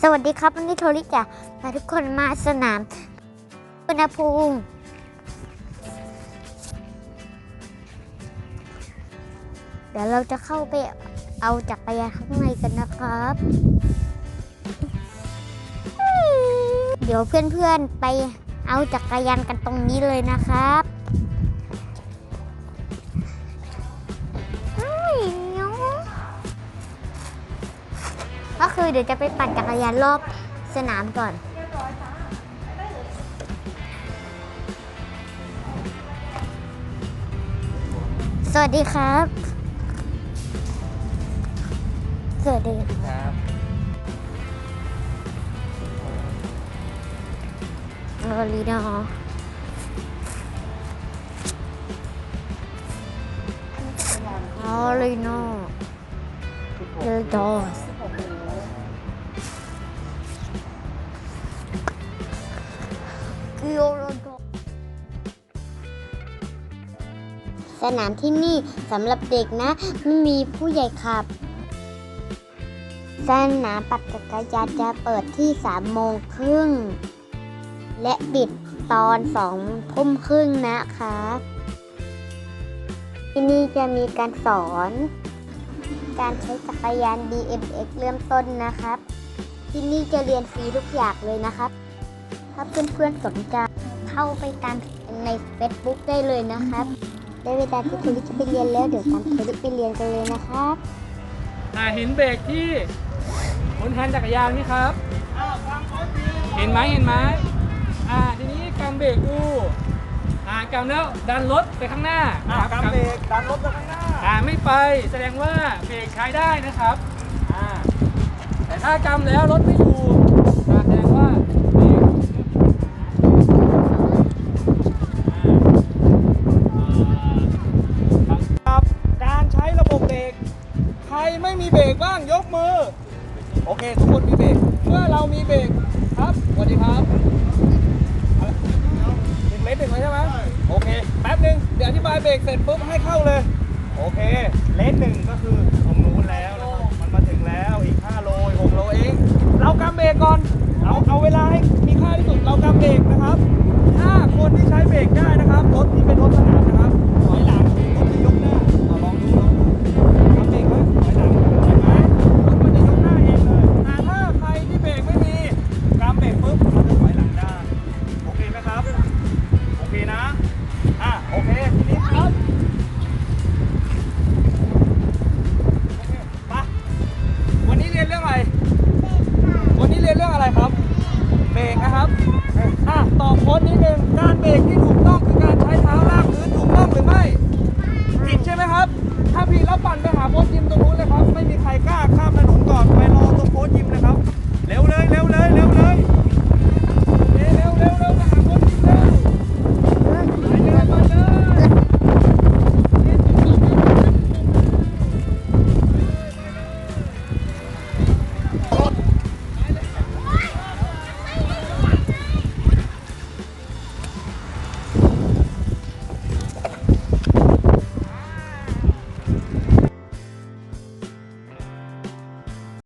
สวัสดีครับ วันนี้โทริจะพาทุกคนมาสนามอุณหภูมิเดี๋ยวเราจะเข้าไปเอาจักรยานข้างในกันนะครับ เดี๋ยวเพื่อนๆไปเอาจักรยานกันตรงนี้เลยนะครับ คือเดี๋ยวจะไปปั่นจักรยานรอบสนามก่อน สวัสดีครับ สวัสดีครับออลีดอออลีโนเดลดอส โอโรโดสนามที่นี่สำหรับเด็กนะ ไม่มีผู้ใหญ่ขับ สนามปัดจักรยานจะเปิดที่ 3 โมงครึ่ง และปิดตอนสองทุ่มครึ่งนะคะที่นี่จะมีการสอน การใช้จักรยาน BMX เริ่มต้นนะครับ ที่นี่จะเรียนฟรีทุกอย่างเลยนะครับ ถ้าเพื่อนๆสนใจเข้าไปตามใน Facebook ได้เลยนะครับได้เวลาที่เทลิจะไปเรียนแล้วเดี๋ยวตามเทลิไปเรียนกันเลยนะครับอ่าเห็นเบรกที่บนแฮนด์จักรยานนี่ครับเห็นไหมเห็นไหมอ่าทีนี้กำเบรกดูอ่ากำแล้วดันรถไปข้างหน้าอ่าครับกำเบรกดันรถไปข้างหน้าอ่าไม่ไปแสดงว่าเบรกใช้ได้นะครับอ่าแต่ถ้ากำแล้วรถไม่อยู่ ไม่มีเบรกบ้างยกมือ โอเค ทุกคนมีเบรกเมื่อเรามีเบรกครับสวัสดีครับหนึ่งเลนหนึ่งเลยใช่ไหมโอเค แป๊บหนึ่งเดี๋ยวอธิบายเบรกเสร็จปุ๊บให้เข้าเลย โอเค เลนหนึ่งก็คือตรงนู้นแล้วนะครับมันมาถึงแล้วอีก5โล6โลเอง เรากำเบรกก่อน เอาเอาเวลาให้มีค่าที่สุด ต่อโค้ดนิดนึงการเบรกที่ถูกต้องคือการใช้เท้าลากพื้นถูกต้องหรือไม่ผิดใช่ไหมครับ ถ้าผิดแล้วปั่นไป